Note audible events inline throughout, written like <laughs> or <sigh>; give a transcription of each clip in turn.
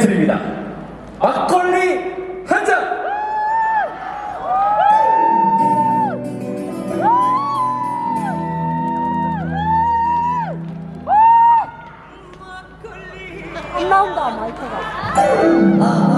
드립니다. 막걸리 한 잔. 안 나온다 마이크가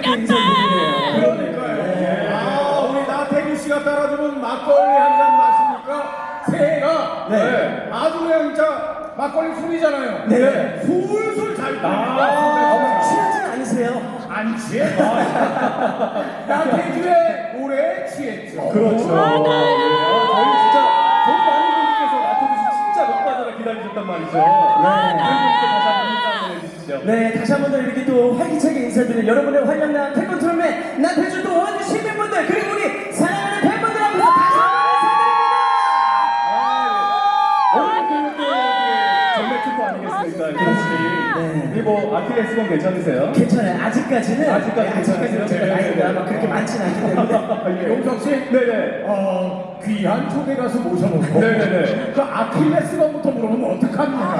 네, 잘생겼다. 그러니까요. 아, 우리 나태주 씨가 따라주는 막걸리 한 잔 마시니까 새해가 네. 아주 그냥 진짜 막걸리 술이잖아요. 네. 술술 잘 아, 따라. 취하진 않으세요? 안 취해? 나태주의 노래에 취했죠. 그렇죠. 맞아요. 예. 저희 진짜 너무 많은 분들께서 나태주 씨 진짜 몇 가지나 기다리셨단 말이죠. 네. 네, 다시 한 번 더 이렇게 또 활기차게 인사드리는 여러분의 활력난 태권트롤맨 나태주 또 원주 시민분들 그리고 우리 뭐 아킬레스건 괜찮으세요? 괜찮아요. 아직까지는 아직까지 네, 아직까지는 제가 괜찮아요. 나이가 네, 막 네. 그렇게 많지는 않기 때문에 <laughs> 예. 용석 씨? 네네. 어, 귀한 초대 가수 모셔놓고 네네네. 그 아킬레스건부터 물어보면 어떡합니까?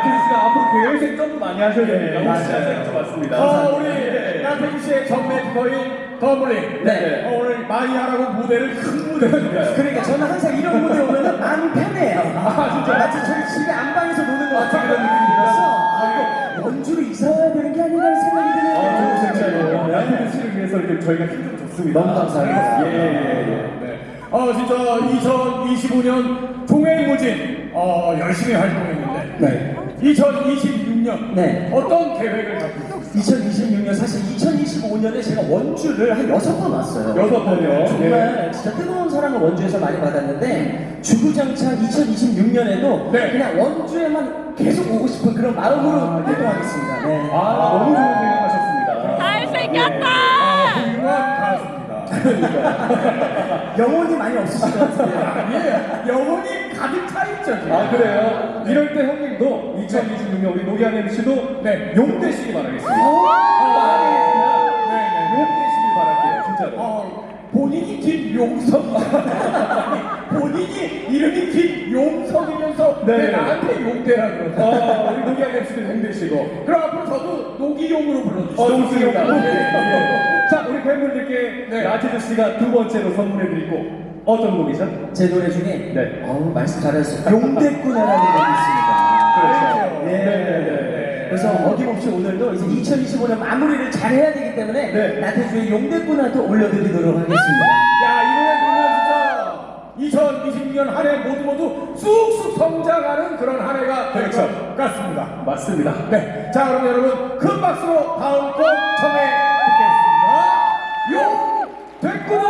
씨가 앞으로 계획 좀 많이 하셔야 됩니다. 네, 혹시 맞아요. 같습니다. 어, 우리 네. 나태주 씨의 전매 투거인 더블링 네. 어, 오늘 많이 하라고 무대를 큰 무대를 그러니까 저는 항상 이런 무대 오면은 마음이 편해요. 아, 진짜? 마치 저희 집에 안방에서 노는 것 같은 아, 그런 느낌이라서 원주로 이사 와야 되는 게 아닌가 생각이 드네요. 아, 진짜요. 나태주 씨를 위해서 이렇게 저희가 힘좀 줬습니다. 너무 감사합니다. 예, 예, 예. 네. 어, 진짜 2025년 종횡무진 어, 열심히 활동했는데 네. 2026년 2026년 네. 어떤 계획을 갖고 있습니까? 2026년 사실 2025년에 제가 원주를 한 여섯 번 왔어요. 여섯 번이요? 정말 진짜 뜨거운 사랑을 원주에서 많이 받았는데 주구장창 2026년에도 네. 그냥 원주에만 계속 오고 싶은 그런 마음으로 아, 네. 활동하겠습니다. 네. 아, 너무 좋은 생각하셨습니다. 잘생겼다. 아, 훌륭한 가수입니다. <laughs> 영혼이 많이 없으실 것 같은데요. 아니에요. <laughs> 영혼이 가득 차 있죠. 지금. 아 그래요? 이럴 때 형님도 2026년 우리 노기한 MC도 네. 용 되시기 바라겠습니다. 아, 네, 네, 네. 용 되시길 바랄게요, 진짜로. 어, 본인이 김용석 <laughs> 본인이 이름이 김용석이면서 네. 왜 나한테 용대라 그러죠? 어, 우리 노기한 MC도 용 되시고. 그럼 앞으로 저도 노기용으로 불러주시죠. 어, 좋습니다. 네. 네. 자, 우리 팬분들께 네. 나태주 씨가 두 번째로 선물해드리고 어떤 곡이죠? 제 노래 중에 네. 어우, 말씀 잘하셨어요. 용대꾸나라는 곡이 있습니다. 그렇죠. 네. 네, 네, 네. 그래서 어김없이 오늘도 이제 2025년 마무리를 잘 해야 되기 때문에 네. 나태주의 용대꾸나도 올려드리도록 하겠습니다. 야, 이 노래 들으면 진짜 2026년 한 해 모두 모두 쑥쑥 성장하는 그런 한 해가 될 그렇죠. 것 같습니다. 맞습니다. 네. 자, 그럼 여러분 큰 박수로 다음 곡 청해 듣겠습니다. 용 됐구나!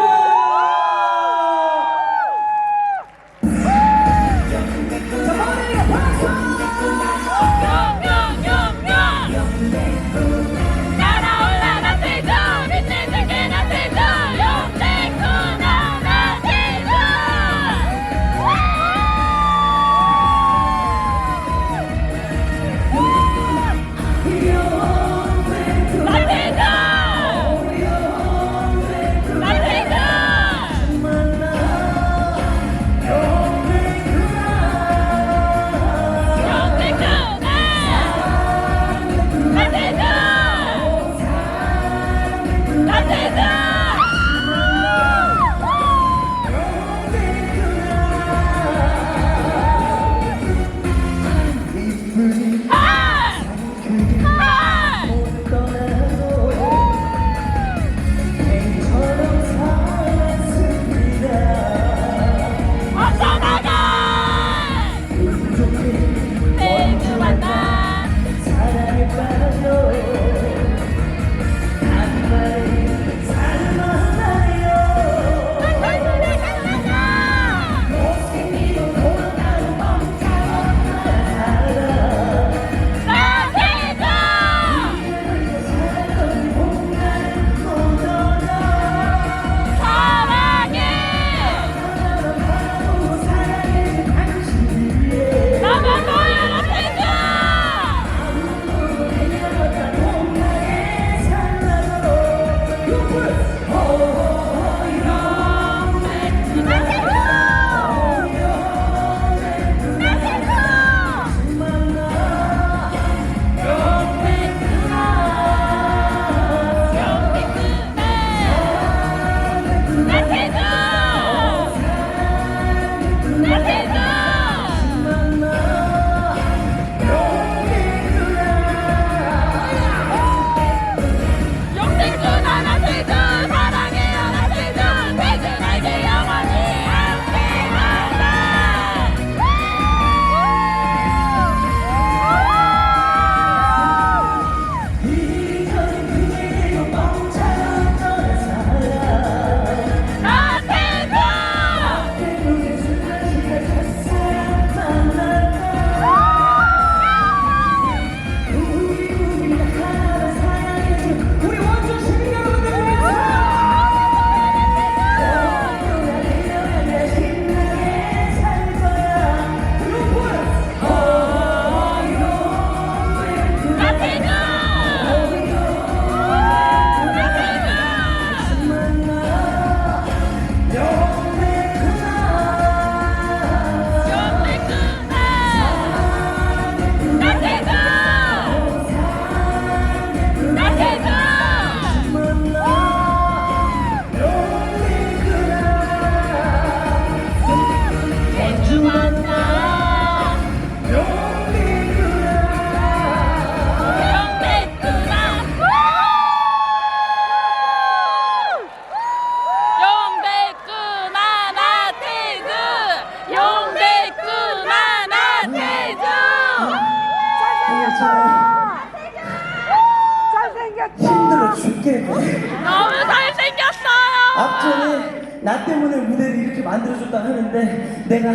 만들어줬다 하는데 내가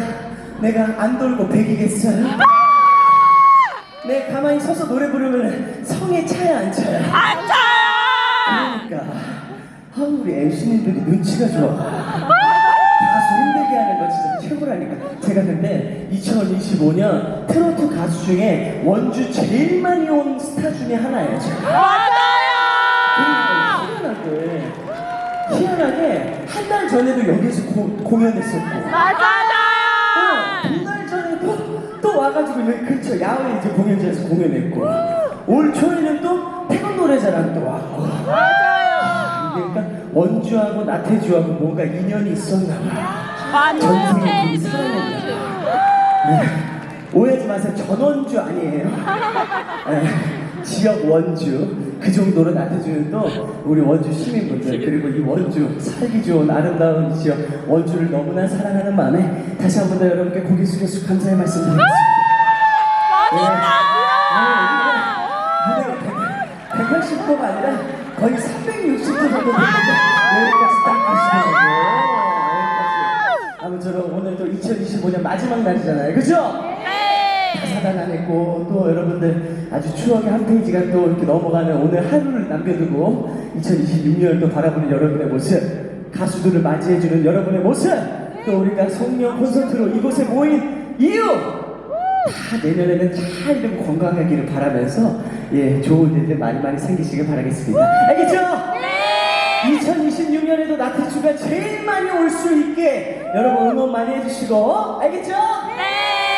내가 안 돌고 배기겠어요? 내 가만히 서서 노래 부르면 성에 차야 안 차야? 안 차요. 그러니까 아 우리 MC님들이 눈치가 좋아 가수 힘들게 하는 거 진짜 최고라니까 제가 근데 2025년 트로트 가수 중에 원주 제일 많이 온 스타 중에 하나예요 제가 맞아요. 희한하게 희한하게 한 달 전에도 여기서 고, 공연했었고 맞아요. 두달 전에도 또 와가지고 여기 근처 야외 이제 공연장에서 공연했고 올 초에는 또 태국 노래자랑 또 왔고 맞아요. 그러니까 원주하고 나태주하고 뭔가 인연이 있었나 봐 완전 전생에. 네. 오해하지 마세요 전원주 아니에요 네. <laughs> 지역 원주 그 정도로 나태주는 또 우리 원주 시민분들 그리고 이 원주 살기 좋은 아름다운 이 지역 원주를 너무나 사랑하는 마음에 다시 한 번 더 여러분께 고개 숙여서 감사의 말씀 드리겠습니다 무대가 180도가 아니라 거의 360도 정도 되는데 여기까지 딱 가시더라고요. 여기까지. 아무쪼록 오늘도 2025년 마지막 날이잖아요. 그죠? 네. 사단 안 했고 또 여러분들 아주 추억의 한 페이지가 또 이렇게 넘어가는 오늘 하루를 남겨두고 2026년을 또 바라보는 여러분의 모습 가수들을 맞이해주는 여러분의 모습 또 우리가 송년 콘서트로 이곳에 모인 이유 다 내년에는 잘 이루고 건강하기를 바라면서 예 좋은 일들 많이 많이 생기시길 바라겠습니다 알겠죠? 네. 2026년에도 나태주가 제일 많이 올 수 있게 여러분 응원 많이 해주시고 알겠죠?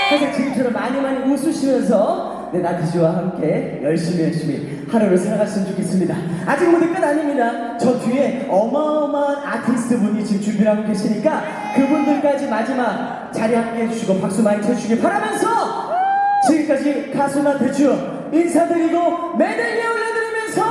네. 항상 지금처럼 많이 많이 웃으시면서 네, 나태주와 함께 열심히 열심히 하루를 살아갔으면 좋겠습니다. 아직 무대 끝 아닙니다. 저 뒤에 어마어마한 아티스트 분이 지금 준비를 하고 계시니까 그분들까지 마지막 자리 함께 해주시고 박수 많이 쳐주시길 바라면서 지금까지 가수 나태주 인사드리고 메달리 올려드리면서